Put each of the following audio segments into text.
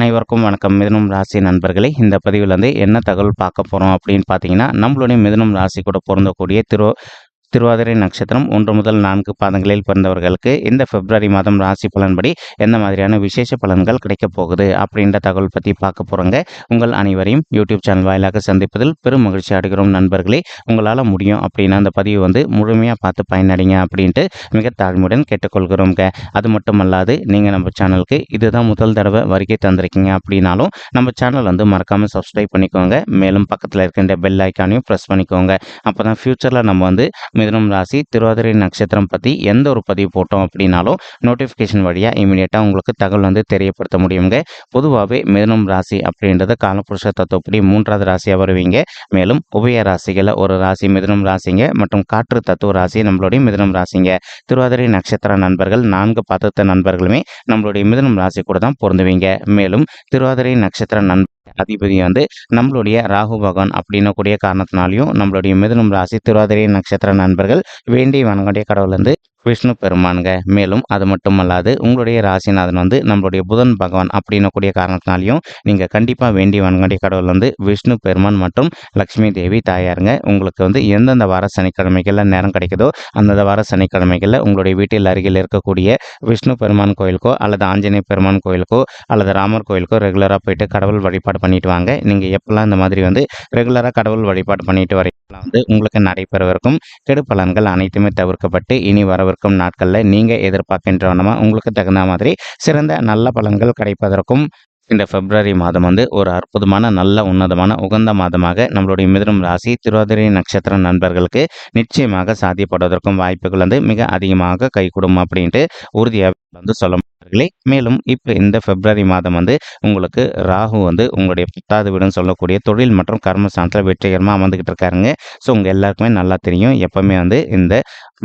அனைவருக்கும் வணக்கம். மிதனம் ராசி நண்பர்களே இந்த பதிவில் வந்து என்ன தகவல் பார்க்க போகிறோம் அப்படின்னு பார்த்தீங்கன்னா நம்மளுடைய மிதனம் ராசி கூட பொருந்தக்கூடிய திரு திருவாதிரை நட்சத்திரம் ஒன்று முதல் நான்கு பாதங்களில் பிறந்தவர்களுக்கு இந்த பிப்ரவரி மாதம் ராசி பலன்படி எந்த மாதிரியான விசேஷ பலன்கள் கிடைக்கப் போகுது அப்படின்ற தகவல் பற்றி பார்க்க போகிறோங்க உங்கள் அனைவரையும் யூடியூப் சேனல் வாயிலாக சந்திப்பதில் பெரும் மகிழ்ச்சி அடைகிறோம் நண்பர்களே. உங்களால் முடியும் அப்படின்னா அந்த பதிவு வந்து முழுமையாக பார்த்து பயனடைங்க அப்படின்ட்டு மிக தாழ்மையுடன் கேட்டுக்கொள்கிறோங்க அது மட்டுமல்லாது நீங்கள் நம்ம சேனலுக்கு இதுதான் முதல் தடவை வருகை தந்திருக்கீங்க அப்படின்னாலும் நம்ம சேனல் வந்து மறக்காமல் சப்ஸ்கிரைப் பண்ணிக்கோங்க. மேலும் பக்கத்தில் இருக்கின்ற பெல் ஐக்கானையும் ப்ரெஸ் பண்ணிக்கோங்க. அப்போ தான் ஃப்யூச்சரில் நம்ம வந்து மிதுனம் ராசி திருவாதிரை நட்சத்திரம் பற்றி எந்த ஒரு பதிவு போட்டோம் அப்படின்னாலும் நோட்டிஃபிகேஷன் வழியாக இமீடியட்டாக உங்களுக்கு தகவல் வந்து தெரியப்படுத்த முடியுங்க. பொதுவாகவே மிதுனம் ராசி அப்படின்றது காலபுருஷ தத்துவப்படி மூன்றாவது ராசியாக வருவீங்க. மேலும் உபய ராசிகளை ஒரு ராசி மிதுனம் ராசிங்க மற்றும் காற்று தத்துவ ராசி நம்மளுடைய மிதுனம் ராசிங்க. திருவாதிரை நட்சத்திர நண்பர்கள் நான்கு பதத்த நண்பர்களுமே நம்மளுடைய மிதுனம் ராசி கூட தான் பொருந்துவீங்க. மேலும் திருவாதிரை நட்சத்திர நண்பர் அதிபதி வந்து நம்மளுடைய ராகு பகவான் அப்படின்னக்கூடிய காரணத்தினாலையும் நம்மளுடைய மிதுனம் ராசி திருவாதிரை நட்சத்திர நண்பர்கள் வேண்டி வணங்கக்கூடிய கடவுள் வந்து விஷ்ணு பெருமானுங்க. மேலும் அது மட்டுமல்லாது உங்களுடைய ராசிநாதன் வந்து நம்மளுடைய புதன் பகவான் அப்படின்னக்கூடிய காரணத்தினாலையும் நீங்கள் கண்டிப்பாக வேண்டி வணங்கக்கூடிய கடவுள் வந்து விஷ்ணு பெருமான் மற்றும் லக்ஷ்மி தேவி தாயாருங்க. உங்களுக்கு வந்து எந்தெந்த வார சனிக்கிழமைகளில் நேரம் கிடைக்குதோ அந்தந்த வார சனிக்கிழமைகளில் உங்களுடைய வீட்டில் அருகில் இருக்கக்கூடிய விஷ்ணு பெருமான் கோயிலுக்கோ அல்லது ஆஞ்சநேய பெருமான் கோயிலுக்கோ அல்லது ராமர் கோயிலுக்கோ ரெகுலராக போயிட்டு கடவுள் வழிபாடு பண்ணிட்டு வாங்க. நீங்கள் எப்போல்லாம் இந்த மாதிரி வந்து ரெகுலராக கடவுள் வழிபாடு பண்ணிட்டு வரீங்க வந்து உங்களுக்கு நடைபெறவிருக்கும். கெடு பலன்கள் அனைத்துமே தவிர்க்கப்பட்டு இனி வரவிருக்கும் நாட்களில் நீங்கள் எதிர்பார்க்கின்றவனமா உங்களுக்கு தகுந்த மாதிரி சிறந்த நல்ல பலன்கள் கிடைப்பதற்கும் இந்த பிப்ரவரி மாதம் வந்து ஒரு அற்புதமான நல்ல உன்னதமான உகந்த மாதமாக நம்மளுடைய மிதனம் ராசி திருவாதிரை நட்சத்திர நண்பர்களுக்கு நிச்சயமாக சாத்தியப்படுவதற்கும் வாய்ப்புகள் வந்து மிக அதிகமாக கைகூடும் அப்படின்ட்டு உறுதியாக வந்து சொல்ல நண்பர்களே மேலும் இப்போ இந்த பிப்ரவரி மாதம் வந்து உங்களுக்கு ராகு வந்து உங்களுடைய பத்தாவது வீடுன்னு சொல்லக்கூடிய தொழில் மற்றும் கர்மஸ்தானத்தில் வெற்றிகரமாக அமர்ந்துக்கிட்டு இருக்காருங்க. ஸோ உங்கள் எல்லாருக்குமே நல்லா தெரியும். எப்போவுமே வந்து இந்த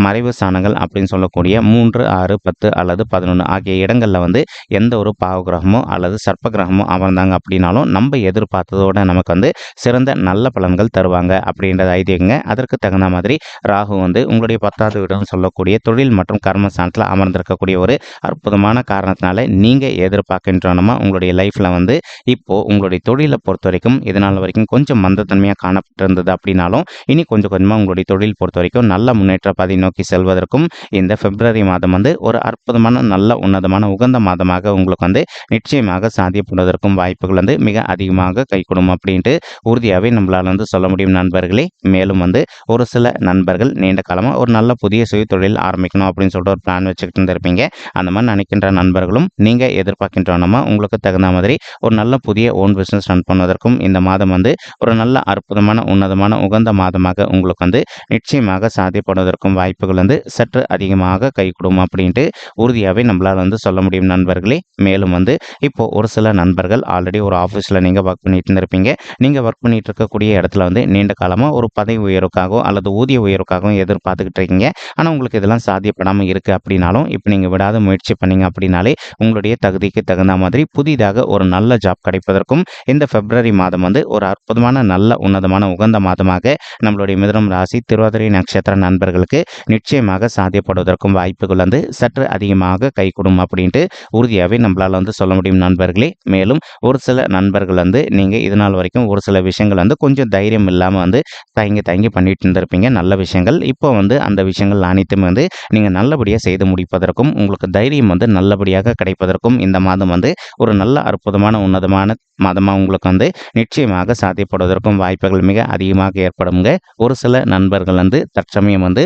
மறைவு ஸ்தானங்கள் அப்படின்னு சொல்லக்கூடிய மூன்று ஆறு பத்து அல்லது பதினொன்று ஆகிய இடங்களில் வந்து எந்த ஒரு பாவகிரகமோ அல்லது சர்ப்ப கிரகமோ அமர்ந்தாங்க அப்படின்னாலும் நம்ம எதிர்பார்த்ததோட நமக்கு வந்து சிறந்த நல்ல பலன்கள் தருவாங்க அப்படின்றது ஐதீகங்க. அதற்கு தகுந்த மாதிரி ராகு வந்து உங்களுடைய பத்தாவது வீடுன்னு சொல்லக்கூடிய தொழில் மற்றும் கர்மஸ்தானத்தில் அமர்ந்திருக்கக்கூடிய ஒரு அற்புதமான காரணத்தினால நீங்கள் எதிர்பார்க்கின்றனமா உங்களுடைய லைஃப்பில் வந்து இப்போது உங்களுடைய தொழிலை பொறுத்த வரைக்கும் இதனால் வரைக்கும் கொஞ்சம் மந்தத்தன்மையாக காணப்பட்டிருந்தது அப்படின்னாலும் இனி கொஞ்சம் கொஞ்சமாக உங்களுடைய தொழில் பொறுத்த வரைக்கும் நல்ல முன்னேற்ற பாதை நோக்கி செல்வதற்கும் இந்த பிப்ரவரி மாதம் வந்து ஒரு அற்புதமான நல்ல உன்னதமான உகந்த மாதமாக உங்களுக்கு வந்து நிச்சயமாக சாத்தியப்படுவதற்கும் வாய்ப்புகள் வந்து மிக அதிகமாக கைகூடும் அப்படின்ட்டு உறுதியாகவே நம்மளால் வந்து சொல்ல முடியும் நண்பர்களே. மேலும் வந்து ஒரு சில நண்பர்கள் நீண்ட காலமாக ஒரு நல்ல புதிய சுய தொழில் ஆரம்பிக்கணும் அப்படின்னு சொல்லிட்டு ஒரு பிளான் வச்சுக்கிட்டு இருந்திருப்பீங்க. அந்த மாதிரி நினைக்கின்ற நண்பர்களும் நீங்கள் எதிர்பார்க்கின்றனமா? உங்களுக்கு தகுந்த மாதிரி ஒரு நல்ல புதிய ஓன் பிஸ்னஸ் ரன் பண்ணுவதற்கும் இந்த மாதம் வந்து ஒரு நல்ல அற்புதமான உன்னதமான உகந்த மாதமாக உங்களுக்கு வந்து நிச்சயமாக சாத்தியப்படுவதற்கும் வாய்ப்புகள் வந்து சற்று அதிகமாக கைகூடும் அப்படின்ட்டு உறுதியாகவே நம்மளால் வந்து சொல்ல முடியும் நண்பர்களே. மேலும் வந்து இப்போது ஒரு சில நண்பர்கள் ஆல்ரெடி ஒரு ஆஃபீஸில் நீங்கள் ஒர்க் பண்ணிட்டு இருந்திருப்பீங்க. நீங்கள் ஒர்க் பண்ணிட்டு இருக்கக்கூடிய இடத்துல வந்து நீண்ட காலமாக ஒரு பதவி உயர்வுக்காகவும் அல்லது ஊதிய உயர்வுக்காகவும் எதிர்பார்த்துக்கிட்டு இருக்கீங்க. ஆனால் உங்களுக்கு இதெல்லாம் சாத்தியப்படாமல் இருக்குது அப்படின்னாலும் இப்போ நீங்கள் விடாத முயற்சி பண்ணீங்க அப்படின்னாலே உங்களுடைய தகுதிக்கு தகுந்த மாதிரி புதிதாக ஒரு நல்ல ஜாப் கிடைப்பதற்கும் இந்த பிப்ரவரி மாதம் வந்து ஒரு அற்புதமான நல்ல உன்னதமான உகந்த மாதமாக நம்மளுடைய மிதுனம் ராசி திருவாதிரை நட்சத்திர நண்பர்களுக்கு நிச்சயமாக சாத்தியப்படுவதற்கும் வாய்ப்புகள் வந்து சற்று அதிகமாக கைகூடும் அப்படின்ட்டு உறுதியாகவே நம்மளால் வந்து சொல்ல முடியும் நண்பர்களே. மேலும் ஒரு சில நண்பர்கள் வந்து நீங்கள் இது நாள் வரைக்கும் ஒரு சில விஷயங்கள் வந்து கொஞ்சம் தைரியம் இல்லாமல் வந்து தயங்கி தயங்கி பண்ணிட்டு இருந்திருப்பீங்க. நல்ல விஷயங்கள். இப்போ வந்து அந்த விஷயங்கள் அனைத்துமே வந்து நீங்கள் நல்லபடியாக செய்து முடிப்பதற்கும் உங்களுக்கு தைரியம் வந்து நல்ல நல்லபடியாக கிடைப்பதற்கும் இந்த மாதம் வந்து ஒரு நல்ல அற்புதமான உன்னதமான மாதமாக உங்களுக்கு வந்து நிச்சயமாக சாத்தியப்படுவதற்கும் வாய்ப்புகள் மிக அதிகமாக ஏற்படுங்க. ஒரு சில நண்பர்கள் வந்து தற்சமயம் வந்து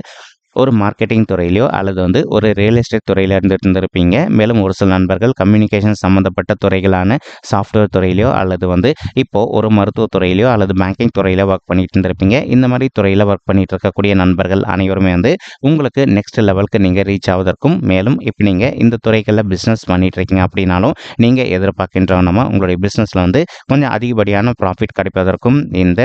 ஒரு மார்க்கெட்டிங் துறையிலையோ அல்லது வந்து ஒரு ரியல் எஸ்டேட் துறையில் இருந்துட்டு இருந்திருப்பீங்க மேலும் ஒரு சில நண்பர்கள் கம்யூனிகேஷன் சம்மந்தப்பட்ட துறைகளான சாஃப்ட்வேர் துறையிலையோ அல்லது வந்து இப்போது ஒரு மருத்துவ துறையிலையோ அல்லது பேங்கிங் துறையில் ஒர்க் பண்ணிட்டு இருந்திருப்பீங்க. இந்த மாதிரி துறையில் ஒர்க் பண்ணிட்டு இருக்கக்கூடிய நண்பர்கள் அனைவருமே வந்து உங்களுக்கு நெக்ஸ்ட் லெவலுக்கு நீங்கள் ரீச் ஆவதற்கும் மேலும் இப்போ நீங்கள் இந்த துறைகளில் பிஸ்னஸ் பண்ணிட்டு இருக்கீங்க அப்படின்னாலும் நீங்கள் எதிர்பார்க்கின்றவனமா உங்களுடைய பிஸ்னஸில் வந்து கொஞ்சம் அதிகப்படியான ப்ராஃபிட் கிடைப்பதற்கும் இந்த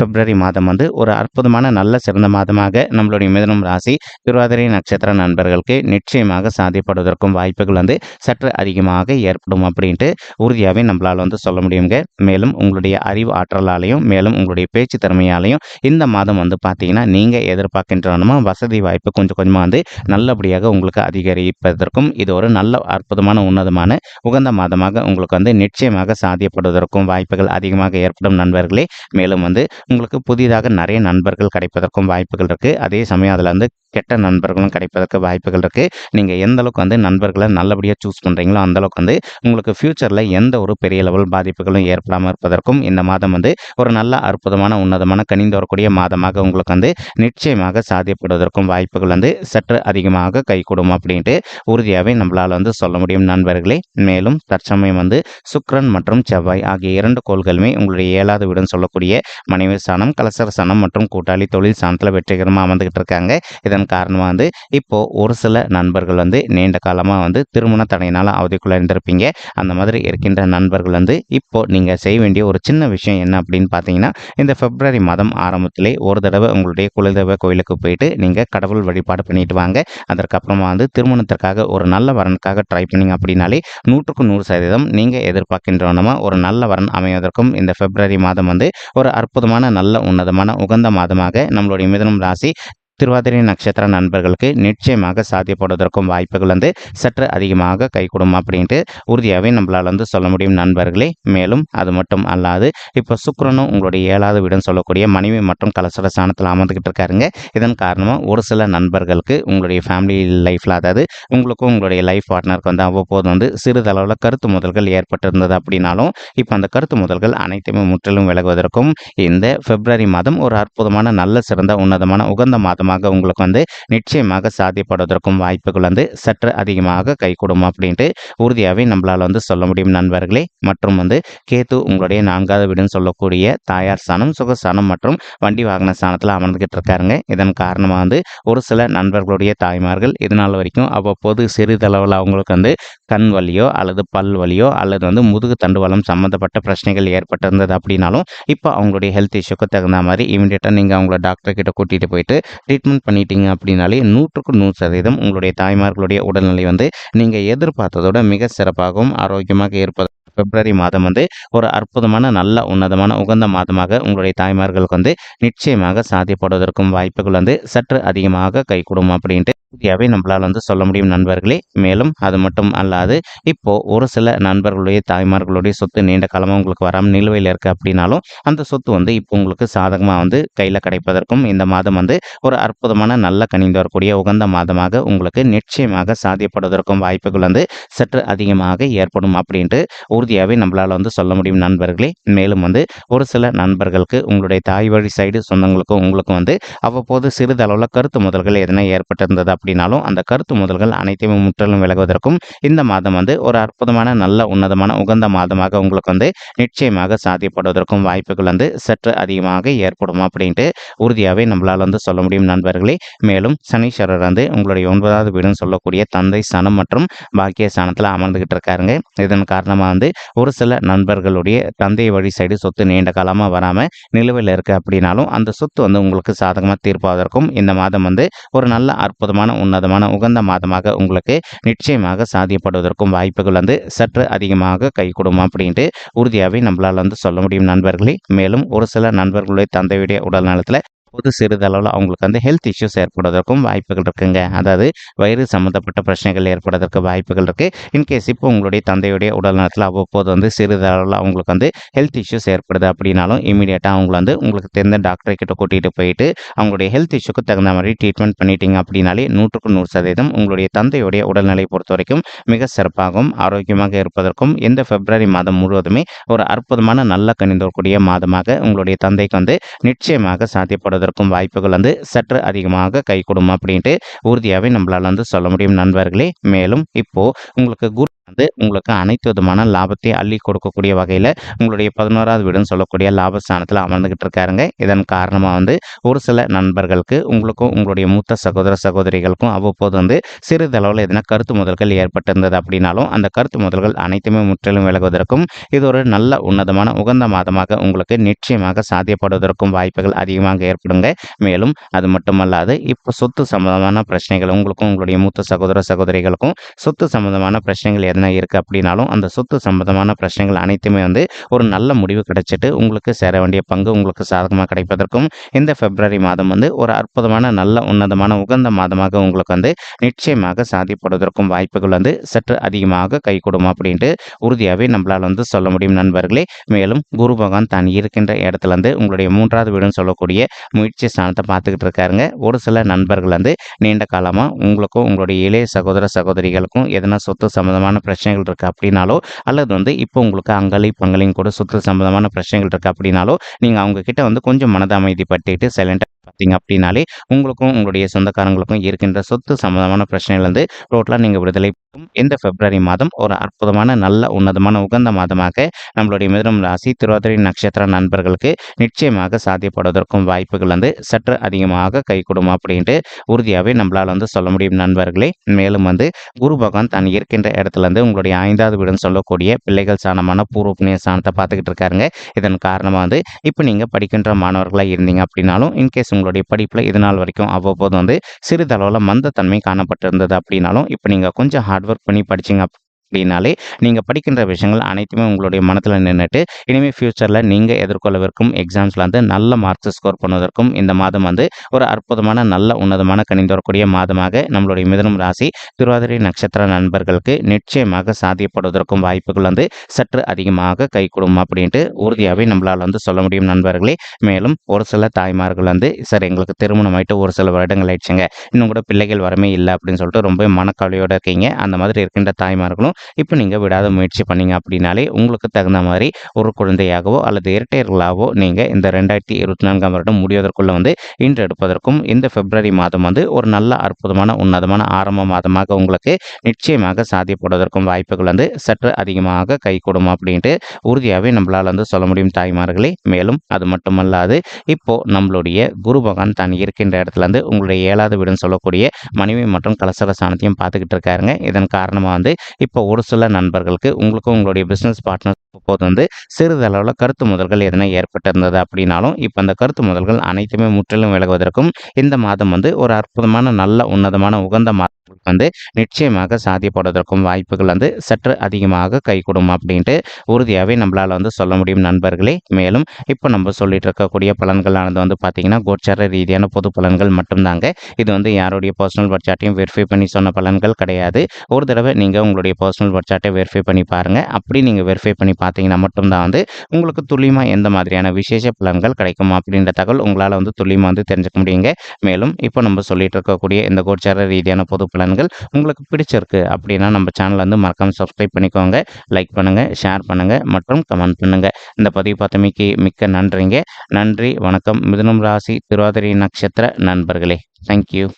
பிப்ரவரி மாதம் வந்து ஒரு அற்புதமான நல்ல சிறந்த மாதமாக நம்மளுடைய மிதனம் ராசி திருவாதிரை நட்சத்திர நண்பர்களுக்கு நிச்சயமாக சாதிப்படுவதற்கும் வாய்ப்புகள் வந்து சற்று அதிகமாக ஏற்படும் அப்படின்ட்டு உறுதியாகவே நம்மளால் வந்து சொல்ல முடியுங்க. மேலும் உங்களுடைய அறிவு ஆற்றலாலையும் மேலும் உங்களுடைய பேச்சு திறமையாலையும் இந்த மாதம் வந்து பார்த்தீங்கன்னா நீங்கள் எதிர்பார்க்கின்றனமா வசதி வாய்ப்பு கொஞ்சம் கொஞ்சமாக வந்து நல்லபடியாக உங்களுக்கு அதிகரிப்பதற்கும் இது ஒரு நல்ல அற்புதமான உன்னதமான உகந்த மாதமாக உங்களுக்கு வந்து நிச்சயமாக சாதியப்படுவதற்கும் வாய்ப்புகள் அதிகமாக ஏற்படும் நண்பர்களே. மேலும் வந்து உங்களுக்கு புதிதாக நிறைய நண்பர்கள் கிடைப்பதற்கும் வாய்ப்புகள் இருக்குது அதே சமயம் அதில் வந்து கெட்ட நண்பர்களும் கிடைப்பதற்கு வாய்ப்புகள் இருக்குது நீங்கள் எந்த அளவுக்கு வந்து நண்பர்களை நல்லபடியாக சூஸ் பண்ணுறீங்களோ அந்தளவுக்கு வந்து உங்களுக்கு ஃப்யூச்சரில் எந்த ஒரு பெரிய லெவல் பாதிப்புகளும் ஏற்படாமல் இருப்பதற்கும் இந்த மாதம் வந்து ஒரு நல்ல அற்புதமான உன்னதமான கனிந்து வரக்கூடிய மாதமாக உங்களுக்கு வந்து நிச்சயமாக சாத்தியப்படுவதற்கும் வாய்ப்புகள் வந்து சற்று அதிகமாக கைகூடும் அப்படின்ட்டு உறுதியாகவே நம்மளால் வந்து சொல்ல முடியும் நண்பர்களே. மேலும் தற்சமயம் வந்து சுக்ரன் மற்றும் செவ்வாய் ஆகிய இரண்டு கோள்களுமே உங்களுடைய ஏழாவது வீடுன்னு சொல்லக்கூடிய மனைவி சாணம் கலசர சாணம் மற்றும் கூட்டாளி தொழில் சாணத்தில் வெற்றிகரமாக அமர்ந்துகிட்டு இருக்காங்க. இதன் இதன் காரணமாக வந்து இப்போது ஒரு சில நண்பர்கள் வந்து நீண்ட காலமாக வந்து திருமண தடையினால் அவதிக்குள்ளே இருந்திருப்பீங்க. அந்த மாதிரி இருக்கின்ற நண்பர்கள் வந்து இப்போது நீங்கள் செய்ய வேண்டிய ஒரு சின்ன விஷயம் என்ன அப்படின்னு பார்த்தீங்கன்னா இந்த பிப்ரவரி மாதம் ஆரம்பத்திலே ஒரு தடவை உங்களுடைய குலதெய்வ கோயிலுக்கு போயிட்டு நீங்கள் கடவுள் வழிபாடு பண்ணிட்டு வாங்க. அதற்கப்புறமா வந்து திருமணத்திற்காக ஒரு நல்ல வரனுக்காக ட்ரை பண்ணிங்க அப்படின்னாலே நூற்றுக்கு நூறு சதவீதம் நீங்கள் எதிர்பார்க்கின்றவனமா ஒரு நல்ல வரன் அமைவதற்கும் இந்த பிப்ரவரி மாதம் வந்து ஒரு அற்புதமான நல்ல உன்னதமான உகந்த மாதமாக நம்மளுடைய மிதனம் ராசி திருவாதிரை நட்சத்திர நண்பர்களுக்கு நிச்சயமாக சாத்தியப்படுவதற்கும் வாய்ப்புகள் வந்து சற்று அதிகமாக கைகூடும் அப்படின்ட்டு உறுதியாகவே நம்மளால் வந்து சொல்ல முடியும் நண்பர்களே. மேலும் அது மட்டும் அல்லாது இப்போ சுக்கரனும் உங்களுடைய ஏழாவது வீடுன்னு சொல்லக்கூடிய மனைவி மற்றும் கலசர ஸ்தானத்தில் அமர்ந்துக்கிட்டு இருக்காருங்க. இதன் காரணமாக ஒரு சில நண்பர்களுக்கு உங்களுடைய ஃபேமிலி லைஃப்பில் அதாவது உங்களுக்கும் உங்களுடைய லைஃப் பார்ட்னருக்கு வந்து அவ்வப்போது வந்து சிறிதளவில் கருத்து முதல்கள் ஏற்பட்டிருந்தது அப்படின்னாலும் இப்போ அந்த கருத்து முதல்கள் அனைத்துமே முற்றிலும் விலகுவதற்கும் இந்த பிப்ரவரி மாதம் ஒரு அற்புதமான நல்ல சிறந்த உன்னதமான உகந்த மாதம் மூலமாக உங்களுக்கு வந்து நிச்சயமாக சாத்தியப்படுவதற்கும் வாய்ப்புகள் வந்து சற்று அதிகமாக கைகூடும் அப்படின்ட்டு உறுதியாகவே நம்மளால் வந்து சொல்ல முடியும் நண்பர்களே. மற்றும் வந்து கேத்து உங்களுடைய நான்காவது வீடுன்னு சொல்லக்கூடிய தாயார் சாணம் சுகஸ்தானம் மற்றும் வண்டி வாகன ஸ்தானத்தில் அமர்ந்துகிட்டு இருக்காருங்க. இதன் காரணமாக வந்து ஒரு சில நண்பர்களுடைய தாய்மார்கள் இதனால் வரைக்கும் அவ்வப்போது சிறிதளவில் அவங்களுக்கு வந்து கண் வலியோ அல்லது பல் வலியோ அல்லது வந்து முதுகு தண்டுவலம் சம்மந்தப்பட்ட பிரச்சனைகள் ஏற்பட்டிருந்தது அப்படின்னாலும் இப்போ அவங்களுடைய ஹெல்த் இஷ்யூக்கு தகுந்த மாதிரி இமீடியட்டாக நீங்கள் அவங்கள டாக்டர் கிட்ட கூட்டிகிட்டு போயிட்டு ட்ரீட்மெண்ட் பண்ணிட்டீங்க அப்படின்னாலே நூற்றுக்கு நூறு சதவீதம் உங்களுடைய தாய்மார்களுடைய உடல்நிலை வந்து நீங்கள் எதிர்பார்த்ததோட மிக சிறப்பாகவும் ஆரோக்கியமாக இருப்பது. பிப்ரவரி மாதம் வந்து ஒரு அற்புதமான நல்ல உன்னதமான உகந்த மாதமாக உங்களுடைய தாய்மார்களுக்கு வந்து நிச்சயமாக சாத்தியப்படுவதற்கும் வாய்ப்புகள் வந்து சற்று அதிகமாக கைகூடும் அப்படின்ட்டு உறுதியாகவே நம்மளால் வந்து சொல்ல முடியும் நண்பர்களே. மேலும் அது மட்டும் அல்லாது இப்போது ஒரு சில நண்பர்களுடைய தாய்மார்களுடைய சொத்து நீண்ட காலமாக உங்களுக்கு வராமல் நிலுவையில் இருக்குது அப்படின்னாலும் அந்த சொத்து வந்து இப்போ உங்களுக்கு சாதகமாக வந்து கையில் கிடைப்பதற்கும் இந்த மாதம் வந்து ஒரு அற்புதமான நல்ல கணிந்து வரக்கூடிய உகந்த மாதமாக உங்களுக்கு நிச்சயமாக சாத்தியப்படுவதற்கும் வாய்ப்புகள் வந்து சற்று அதிகமாக ஏற்படும் அப்படின்ட்டு உறுதியாகவே நம்மளால் வந்து சொல்ல முடியும் நண்பர்களே. மேலும் வந்து ஒரு சில நண்பர்களுக்கு உங்களுடைய தாய் வழி சைடு சொந்தங்களுக்கும் உங்களுக்கும் வந்து அவ்வப்போது சிறிதளவில் கருத்து முதல்கள் எதனா ஏற்பட்டிருந்தது அப்படின்னாலும் அந்த கருத்து முதல்கள் அனைத்தையுமே முற்றிலும் விலகுவதற்கும் இந்த மாதம் வந்து ஒரு அற்புதமான நல்ல உன்னதமான உகந்த மாதமாக உங்களுக்கு வந்து நிச்சயமாக சாத்தியப்படுவதற்கும் வாய்ப்புகள் வந்து சற்று அதிகமாக ஏற்படும் அப்படின்ட்டு உறுதியாகவே நம்மளால் வந்து சொல்ல முடியும் நண்பர்களே. மேலும் சனீஸ்வரர் வந்து உங்களுடைய ஒன்பதாவது வீடுன்னு சொல்லக்கூடிய தந்தை சனம் மற்றும் பாக்கிய ஸ்தானத்தில் அமர்ந்துகிட்டு இருக்காருங்க. இதன் காரணமாக வந்து ஒரு சில நண்பர்களுடைய தந்தை வழி சைடு சொத்து நீண்ட காலமாக வராமல் நிலுவையில் இருக்குது அப்படின்னாலும் அந்த சொத்து வந்து உங்களுக்கு சாதகமாக தீர்ப்பாவதற்கும் இந்த மாதம் வந்து ஒரு நல்ல அற்புதமான சிறப்பான உன்னதமான உகந்த மாதமாக உங்களுக்கு நிச்சயமாக சாதியப்படுவதற்கும் வாய்ப்புகள் வந்து சற்று அதிகமாக கைகூடும் அப்படின்ட்டு உறுதியாகவே நம்மளால் வந்து சொல்ல முடியும் நண்பர்களே. மேலும் ஒரு சில நண்பர்களுடைய தந்தையுடைய உடல் நலத்தில் பொது சிறிதளவில் அவங்களுக்கு வந்து ஹெல்த் இஷ்யூஸ் ஏற்படுவதற்கும் வாய்ப்புகள் இருக்குங்க. அதாவது வயிறு சம்மந்தப்பட்ட பிரச்சனைகள் ஏற்படுவதற்கு வாய்ப்புகள் இருக்குது இன்கேஸ் இப்போ உங்களுடைய தந்தையுடைய உடல் நலத்தில் அவ்வப்போது வந்து சிறிதளவில் அவங்களுக்கு வந்து ஹெல்த் இஷ்யூஸ் ஏற்படுது அப்படின்னாலும் இமீடியட்டாக அவங்கள வந்து உங்களுக்கு தெரிந்த டாக்டரை கிட்ட கூட்டிகிட்டு போயிட்டு அவங்களுடைய ஹெல்த் இஷ்யூக்கு தகுந்த மாதிரி ட்ரீட்மெண்ட் பண்ணிட்டீங்க அப்படின்னாலே நூற்றுக்கு நூறு சதவீதம் உங்களுடைய தந்தையுடைய உடல்நிலை பொறுத்த வரைக்கும் மிக சிறப்பாகவும் ஆரோக்கியமாக இருப்பதற்கும் இந்த பிப்ரவரி மாதம் முழுவதுமே ஒரு அற்புதமான நல்ல கணிந்தக்கூடிய மாதமாக உங்களுடைய தந்தைக்கு வந்து நிச்சயமாக சாத்தியப்படும் ஏற்படுவதற்கும் வாய்ப்புகள் வந்து சற்று அதிகமாக கைகூடும் அப்படின்ட்டு உறுதியாகவே நம்மளால் வந்து சொல்ல முடியும் நண்பர்களே. மேலும் இப்போது உங்களுக்கு குரு வந்து உங்களுக்கு அனைத்து விதமான லாபத்தை அள்ளி கொடுக்கக்கூடிய வகையில் உங்களுடைய பதினோராவது வீடுன்னு சொல்லக்கூடிய லாபஸ்தானத்தில் அமர்ந்துகிட்டு இருக்காருங்க. இதன் காரணமாக வந்து ஒரு சில நண்பர்களுக்கு உங்களுக்கும் உங்களுடைய மூத்த சகோதர சகோதரிகளுக்கும் அவ்வப்போது வந்து சிறிதளவில் எதனா கருத்து முதல்கள் ஏற்பட்டிருந்தது அப்படின்னாலும் அந்த கருத்து முதல்கள் அனைத்துமே முற்றிலும் விலகுவதற்கும் இது ஒரு நல்ல உன்னதமான உகந்த மாதமாக உங்களுக்கு நிச்சயமாக சாத்தியப்படுவதற்கும் வாய்ப்புகள் அதிகமாக ஏற்படுங்க. மேலும் அது மட்டுமல்லாது இப்போ சொத்து சம்பந்தமான பிரச்சனைகள் உங்களுக்கும் உங்களுடைய மூத்த சகோதர சகோதரிகளுக்கும் சொத்து சம்பந்தமான பிரச்சனைகள் எதனா இருக்குது அப்படின்னாலும் அந்த சொத்து சம்பந்தமான பிரச்சனைகள் அனைத்துமே வந்து ஒரு நல்ல முடிவு கிடைச்சிட்டு உங்களுக்கு சேர வேண்டிய பங்கு உங்களுக்கு சாதகமாக கிடைப்பதற்கும் இந்த பிப்ரவரி மாதம் வந்து ஒரு அற்புதமான நல்ல உன்னதமான உகந்த மாதமாக உங்களுக்கு வந்து நிச்சயமாக சாதிப்படுவதற்கும் வாய்ப்புகள் வந்து சற்று அதிகமாக கை கொடுமா அப்படின்ட்டு உறுதியாகவே நம்மளால் வந்து சொல்ல முடியும் நண்பர்களே. மேலும் குரு பகவான் தான் இருக்கின்ற இடத்துல வந்து உங்களுடைய மூன்றாவது வீடுன்னு சொல்லக்கூடிய முயற்சி ஸ்தானத்தை பார்த்துக்கிட்டு இருக்காருங்க. ஒரு சில நண்பர்கள் வந்து நீண்ட காலமாக உங்களுக்கும் உங்களுடைய இளைய சகோதர சகோதரிகளுக்கும் எதனா சொத்து சம்மந்தமான பிரச்சனைகள் இருக்குது அப்படின்னாலோ அல்லது வந்து இப்போ உங்களுக்கு அங்கலி பங்களையும் கூட சுற்று சம்பந்தமான பிரச்சனைகள் இருக்குது அப்படின்னாலோ நீங்கள் அவங்கக்கிட்ட வந்து கொஞ்சம் மனத அமைதி சைலண்டாக பார்த்தீங்க அப்படின்னாலே உங்களுக்கும் உங்களுடைய சொந்தக்காரங்களுக்கும் இருக்கின்ற சொத்து சம்மந்தமான பிரச்சனைகள் வந்து டோட்டலாக நீங்கள் விடுதலை இந்த பிப்ரவரி மாதம் ஒரு அற்புதமான நல்ல உன்னதமான உகந்த மாதமாக நம்மளுடைய மிதனம் ராசி திருவாதிரை நட்சத்திர நண்பர்களுக்கு நிச்சயமாக சாத்தியப்படுவதற்கும் வாய்ப்புகள் வந்து சற்று அதிகமாக கைகூடும் அப்படின்ட்டு உறுதியாகவே நம்மளால் வந்து சொல்ல முடியும் நண்பர்களே. மேலும் வந்து குரு பகவான் தான் இருக்கின்ற இடத்துல இருந்து உங்களுடைய ஐந்தாவது வீடுன்னு சொல்லக்கூடிய பிள்ளைகள் சாணமான பூர்வ புண்ணிய சாணத்தை பார்த்துக்கிட்டு இருக்காருங்க. இதன் காரணமாக வந்து இப்போ நீங்கள் படிக்கின்ற மாணவர்களாக இருந்தீங்க அப்படின்னாலும் இன்கேஸ் உங்களுடைய படிப்பில் இது நாள் வரைக்கும் அவ்வப்போது வந்து சிறிதளவில் மந்தத்தன்மை காணப்பட்டிருந்தது அப்படின்னாலும் இப்போ நீங்கள் கொஞ்சம் ஹார்ட் ஒர்க் பண்ணி படிச்சிங்க அப்படின்னாலே நீங்கள் படிக்கின்ற விஷயங்கள் அனைத்துமே உங்களுடைய மனத்தில் நின்றுட்டு இனிமேல் ஃப்யூச்சரில் நீங்கள் எதிர்கொள்ளவிருக்கும் எக்ஸாம்ஸில் வந்து நல்ல மார்க்ஸ் ஸ்கோர் பண்ணுவதற்கும் இந்த மாதம் வந்து ஒரு அற்புதமான நல்ல உன்னதமான கணிந்து வரக்கூடிய மாதமாக நம்மளுடைய மிதனம் ராசி திருவாதிரை நட்சத்திர நண்பர்களுக்கு நிச்சயமாக சாத்தியப்படுவதற்கும் வாய்ப்புகள் வந்து சற்று அதிகமாக கை கொடுக்கும் அப்படின்ட்டு உறுதியாகவே நம்மளால் வந்து சொல்ல முடியும் நண்பர்களே. மேலும் ஒரு சில தாய்மார்கள் வந்து சார் எங்களுக்கு திருமணம் ஆகிட்டு ஒரு சில வருடங்கள் ஆயிடுச்சுங்க. இன்னும் கூட பிள்ளைகள் வரமே இல்லை அப்படின்னு சொல்லிட்டு ரொம்ப மனக்கவலையோடு இருக்கீங்க. அந்த மாதிரி இருக்கின்ற தாய்மார்களும் இப்போ நீங்கள் விடாத முயற்சி பண்ணீங்க அப்படின்னாலே உங்களுக்கு தகுந்த மாதிரி ஒரு குழந்தையாகவோ அல்லது இரட்டையர்களாகவோ நீங்கள் இந்த ரெண்டாயிரத்தி இருபத்தி நான்காம் வருடம் முடிவதற்குள்ளே வந்து இன்று எடுப்பதற்கும் இந்த பிப்ரவரி மாதம் வந்து ஒரு நல்ல அற்புதமான உன்னதமான ஆரம்ப மாதமாக உங்களுக்கு நிச்சயமாக சாத்தியப்படுவதற்கும் வாய்ப்புகள் வந்து சற்று அதிகமாக கை அப்படின்ட்டு உறுதியாகவே நம்மளால் வந்து சொல்ல முடியும் தாய்மார்களே. மேலும் அது மட்டுமல்லாது இப்போ நம்மளுடைய குரு பகவான் தான் இருக்கின்ற இடத்துல இருந்து உங்களுடைய ஏழாவது வீடுன்னு சொல்லக்கூடிய மனைவி மற்றும் கலசர சாணத்தையும் பார்த்துக்கிட்டு இருக்காருங்க. இதன் காரணமாக வந்து இப்போ ஒரு சில நண்பர்களுக்கு உங்களுக்கும் உங்களுடைய பிஸ்னஸ் பார்ட்னர் போது வந்து சிறிதளவில் கருத்து முதல்கள் எதனா ஏற்பட்டிருந்தது அப்படின்னாலும் இப்போ அந்த கருத்து முதல்கள் அனைத்துமே முற்றிலும் விலகுவதற்கும் இந்த மாதம் வந்து ஒரு அற்புதமான நல்ல உன்னதமான உகந்த மாதம் வந்து நிச்சயமாக சாதிப்படுவதற்கும் வாய்ப்புகள் வந்து சற்று அதிகமாக கைகூடும் அப்படின்ட்டு உறுதியாகவே நம்மளால் வந்து சொல்ல முடியும் நண்பர்களே. மேலும் இப்போ நம்ம சொல்லிட்டு இருக்கக்கூடிய பலன்களானது வந்து பார்த்தீங்கன்னா கோச்சார ரீதியான பொது பலன்கள் மட்டும்தாங்க. இது வந்து யாருடைய பர்சனல் பட்சாட்டையும் வெரிஃபை பண்ணி சொன்ன பலன்கள் கிடையாது. ஒரு தடவை நீங்கள் உங்களுடைய பர்சனல் பட்சாட்டை வெரிஃபை பண்ணி பாருங்கள் அப்படி நீங்கள் வெரிஃபை பண்ணி பார்த்தீங்கன்னா மட்டும்தான் வந்து உங்களுக்கு துல்லியமாக எந்த மாதிரியான விசேஷ பலன்கள் கிடைக்கும் அப்படின்ற தகவல் உங்களால் வந்து துல்லியமாக வந்து தெரிஞ்சுக்க முடியுங்க. மேலும் இப்போ நம்ம சொல்லிட்டு இருக்கக்கூடிய இந்த கோச்சார ரீதியான பொது பலன்கள் உங்களுக்கு பிடிச்சிருக்கு அப்படின்னா நம்ம சேனலை வந்து மறக்காமல் சப்ஸ்கிரைப் பண்ணிக்கோங்க லைக் பண்ணுங்கள் ஷேர் பண்ணுங்கள் மற்றும் கமெண்ட் பண்ணுங்கள் இந்த பதிவு பார்த்தமைக்கு மிக்க நன்றிங்க. நன்றி வணக்கம். மிதுனம் ராசி திருவாதிரை நட்சத்திர நண்பர்களே. தேங்க்யூ